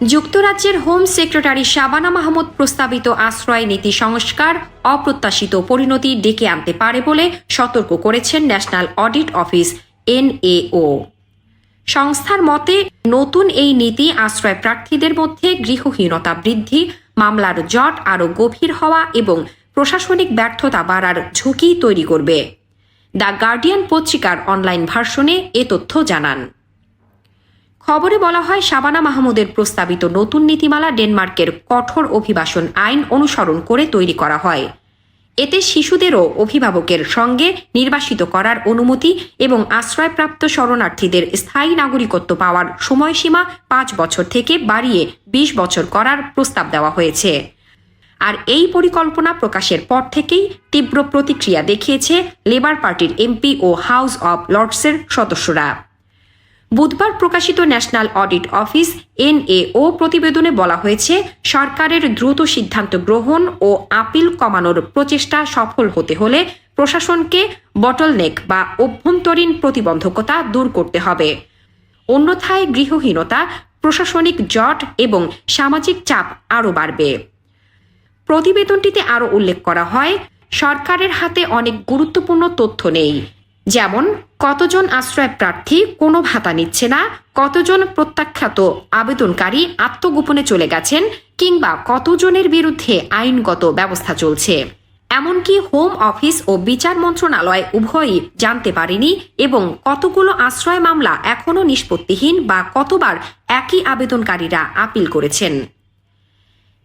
যুক্তরাজ্যের home secretary Shabana Mahmud প্রস্তাবিত আশ্রয় নীতি সংস্কার অপ্রত্যাশিত পরিণতি ডেকে আনতে পারে বলে সতর্ক করেছেন ন্যাশনাল অডিট অফিস এনএও। সংস্থার মতে, নতুন এই নীতি আশ্রয় প্রার্থীদের মধ্যে গৃহহীনতা বৃদ্ধি, মামলার জট আরও গভীর হওয়া এবং প্রশাসনিক ব্যর্থতা বাড়ার ঝুঁকি তৈরি করবে। দ্য গার্ডিয়ান পত্রিকার অনলাইন ভার্সনে এ তথ্য জানান। খবরে বলা হয়, শাবানা মাহমুদের প্রস্তাবিত নতুন নীতিমালা ডেনমার্কের কঠোর অভিবাসন আইন অনুসরণ করে তৈরি করা হয়। এতে শিশুদেরও অভিভাবকের সঙ্গে নির্বাসিত করার অনুমতি এবং আশ্রয়প্রাপ্ত শরণার্থীদের স্থায়ী নাগরিকত্ব পাওয়ার সময়সীমা পাঁচ বছর থেকে বাড়িয়ে বিশ বছর করার প্রস্তাব দেওয়া হয়েছে। আর এই পরিকল্পনা প্রকাশের পর থেকেই তীব্র প্রতিক্রিয়া দেখিয়েছে লেবার পার্টির এমপি ও হাউস অব লর্ডসের সদস্যরা। বুধবার প্রকাশিত ন্যাশনাল অডিট অফিস, এনএও, প্রতিবেদনে বলা হয়েছে, সরকারের দ্রুত সিদ্ধান্ত গ্রহণ ও আপিল কমানোর প্রচেষ্টা সফল হতে হলে প্রশাসনকে বটলনেক বা অভ্যন্তরীণ প্রতিবন্ধকতা দূর করতে হবে। অন্যথায় গৃহহীনতা, প্রশাসনিক জট এবং সামাজিক চাপ আরও বাড়বে। প্রতিবেদনটিতে আরও উল্লেখ করা হয়, সরকারের হাতে অনেক গুরুত্বপূর্ণ তথ্য নেই। যেমন, কতজন আশ্রয় প্রার্থী কোনো ভাতা নিচ্ছে না, কতজন প্রত্যাখ্যাত আবেদনকারী আত্মগোপনে চলে গেছেন কিংবা কতজনের বিরুদ্ধে আইনগত ব্যবস্থা চলছে। এমনকি হোম অফিস ও বিচার মন্ত্রণালয় উভয়ই জানতে পারেনি এবং কতগুলো আশ্রয় মামলা এখনও নিষ্পত্তিহীন বা কতবার একই আবেদনকারীরা আপিল করেছেন।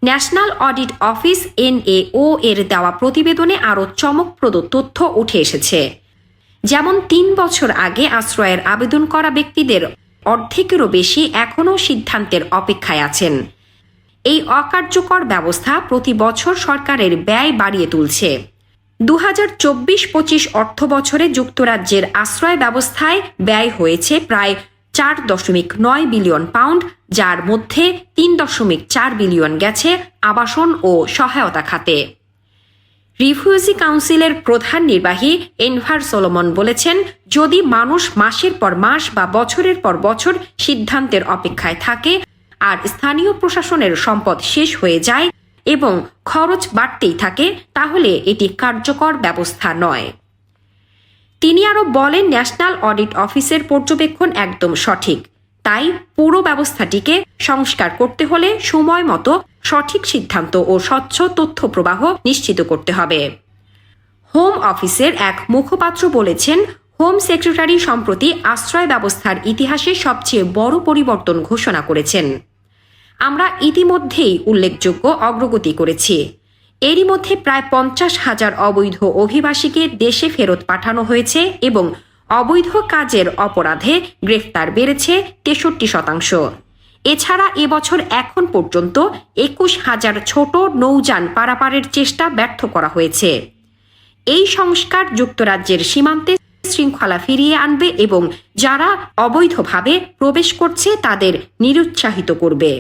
ন্যাশনাল অডিট অফিস এনএও এর দেওয়া প্রতিবেদনে আরও চমকপ্রদ তথ্য উঠে এসেছে। যেমন তিন বছর আগে আশ্রয়ের আবেদন করা ব্যক্তিদের অর্ধেকেরও বেশি এখনও সিদ্ধান্তের অপেক্ষায় আছেন। এই অকার্যকর ব্যবস্থা প্রতি বছর সরকারের ব্যয় বাড়িয়ে তুলছে। দু হাজার চব্বিশ পঁচিশ অর্থ বছরে যুক্তরাজ্যের আশ্রয় ব্যবস্থায় ব্যয় হয়েছে প্রায় চার দশমিক নয় বিলিয়ন পাউন্ড, যার মধ্যে তিন দশমিক চার বিলিয়ন গেছে আবাসন ও সহায়তা খাতে। রিফিউজি কাউন্সিলের প্রধান নির্বাহী এনভার সোলোমন বলেছেন, যদি মানুষ মাসের পর মাস বা বছরের পর বছর সিদ্ধান্তের অপেক্ষায় থাকে আর স্থানীয় প্রশাসনের সম্পদ শেষ হয়ে যায় এবং খরচ বাড়তেই থাকে, তাহলে এটি কার্যকর ব্যবস্থা নয়। তিনি আরও বলেন, ন্যাশনাল অডিট অফিসের পর্যবেক্ষণ একদম সঠিক। তাই পুরো ব্যবস্থাটিকে সংস্কার করতে হলে সময় মতো সঠিক সিদ্ধান্ত ও স্বচ্ছ তথ্য প্রবাহ নিশ্চিত করতে হবে। হোম অফিসের এক মুখপাত্র বলেছেন, হোম সেক্রেটারি সম্প্রতি আশ্রয় ব্যবস্থার ইতিহাসে সবচেয়ে বড় পরিবর্তন ঘোষণা করেছেন। আমরা ইতিমধ্যেই উল্লেখযোগ্য অগ্রগতি করেছি। এরই মধ্যে প্রায় পঞ্চাশ হাজার অবৈধ অভিবাসীকে দেশে ফেরত পাঠানো হয়েছে এবং অবৈধ কাজের অপরাধে গ্রেফতার বেড়েছে তেষট্টি শতাংশ। এছাড়া এবছর এখন পর্যন্ত একুশ হাজার ছোট নৌযান পারাপারের চেষ্টা ব্যর্থ করা হয়েছে। এই সংস্কার যুক্তরাজ্যের সীমান্তে শৃঙ্খলা ফিরিয়ে আনবে এবং যারা অবৈধভাবে প্রবেশ করছে তাদের নিরুৎসাহিত করবে।